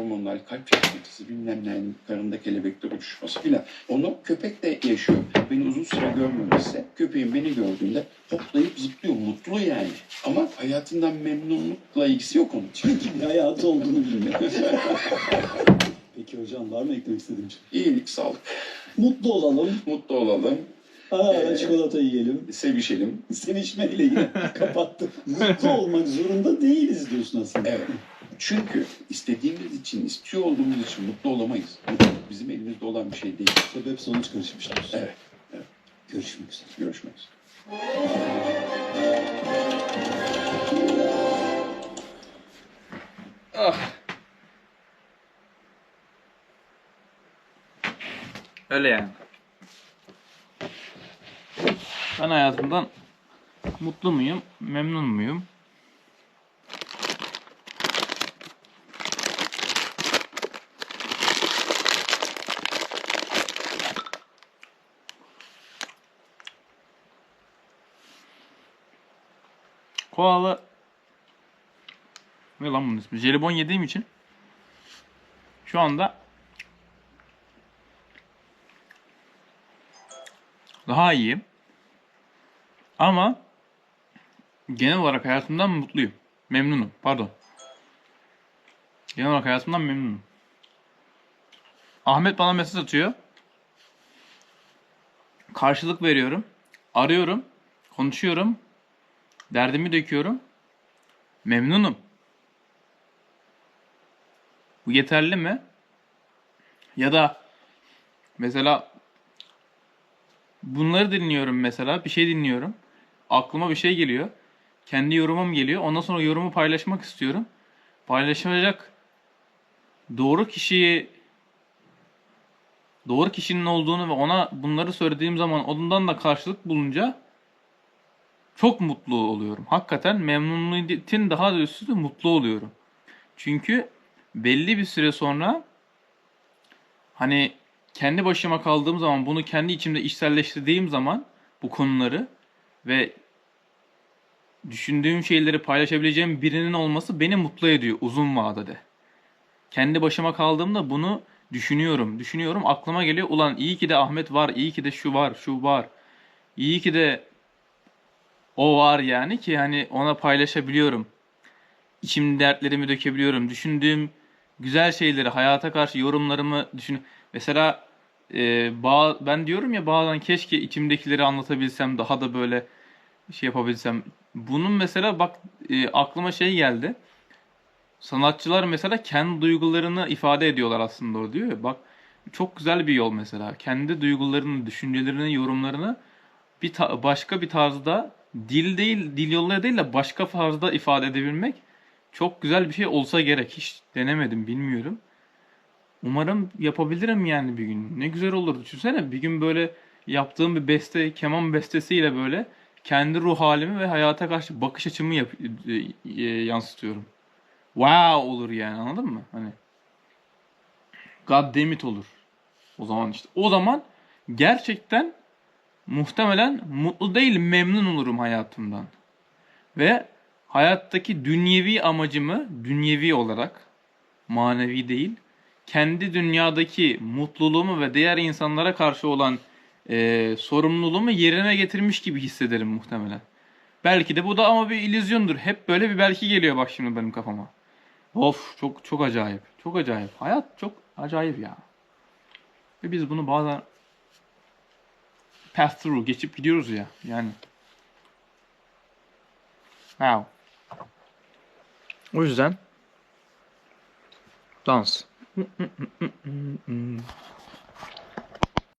hormonal kalp çarpıntısı bilmem ne karında kelebekler uçuşması filan. Onu köpek de yaşıyor. Beni uzun süre görmemişse köpeğim beni gördüğünde hoplayıp zıplıyor. Mutlu yani. Ama hayatından memnunlukla ilgisi yok onun. Çünkü bir hayatı olduğunu bilmiyor. Peki hocam var mı eklemek istediğim şey? İyilik, sağlık, Mutlu olalım. mutlu olalım, Aa, Ee, çikolata yiyelim. sevişelim. Sevişmeyle kapattık. Mutlu olmak zorunda değiliz diyorsun aslında. Evet. Çünkü istediğimiz için, istiyor olduğumuz için mutlu olamayız. Mutluluk bizim elimizde olan bir şey değil. Sebep sonuç karışmış diyorsun. Evet. Görüşmek üzere. Görüşmek üzere. Ah. Öyle yani. Ben hayatımdan mutlu muyum, memnun muyum? Koala ne lan bunun ismi? Jelibon yediğim için şu anda daha iyiyim. Ama genel olarak hayatımdan mutluyum. Memnunum. Pardon. Genel olarak hayatımdan memnunum. Ahmet bana mesaj atıyor. Karşılık veriyorum. Arıyorum. Konuşuyorum. Derdimi döküyorum. Memnunum. Bu yeterli mi? Ya da mesela bunları dinliyorum mesela bir şey dinliyorum. Aklıma bir şey geliyor. Kendi yorumum geliyor. Ondan sonra yorumu paylaşmak istiyorum. Paylaşacak doğru kişiyi doğru kişinin olduğunu ve ona bunları söylediğim zaman ondan da karşılık bulunca çok mutlu oluyorum. Hakikaten memnuniyetin daha da üstü mutlu oluyorum. Çünkü belli bir süre sonra hani kendi başıma kaldığım zaman bunu kendi içimde içselleştirdiğim zaman bu konuları ve düşündüğüm şeyleri paylaşabileceğim birinin olması beni mutlu ediyor uzun vadede. Kendi başıma kaldığımda bunu düşünüyorum. Düşünüyorum aklıma geliyor ulan iyi ki de Ahmet var, iyi ki de şu var, şu var. İyi ki de o var yani ki hani ona paylaşabiliyorum. İçim dertlerimi dökebiliyorum. Düşündüğüm güzel şeyleri, hayata karşı yorumlarımı düşün. Mesela e, ba- ben diyorum ya bazen keşke içimdekileri anlatabilsem, daha da böyle şey yapabilsem. Bunun mesela bak e, aklıma şey geldi. Sanatçılar mesela kendi duygularını ifade ediyorlar aslında o diyor ya. Bak çok güzel bir yol mesela. Kendi duygularını, düşüncelerini, yorumlarını bir ta- başka bir tarzda dil değil, dil yolları değil de başka tarzda ifade edebilmek çok güzel bir şey olsa gerek. Hiç denemedim, bilmiyorum. Umarım yapabilirim yani bir gün. Ne güzel olur. Düşünsene bir gün böyle yaptığım bir beste, keman bestesiyle böyle kendi ruh halimi ve hayata karşı bakış açımı yap- e, e, yansıtıyorum. Wow olur yani anladın mı? Hani God damn it olur. O zaman işte. O zaman gerçekten muhtemelen mutlu değil memnun olurum hayatımdan. Ve hayattaki dünyevi amacımı dünyevi olarak manevi değil kendi dünyadaki mutluluğumu ve diğer insanlara karşı olan e, sorumluluğumu yerine getirmiş gibi hissederim muhtemelen. Belki de bu da ama bir illüzyondur. Hep böyle bir belki geliyor bak şimdi benim kafama. Of çok çok acayip. Çok acayip. Hayat çok acayip ya. Ve biz bunu bazen pass through geçip gidiyoruz ya. Yani. Now. O yüzden dans.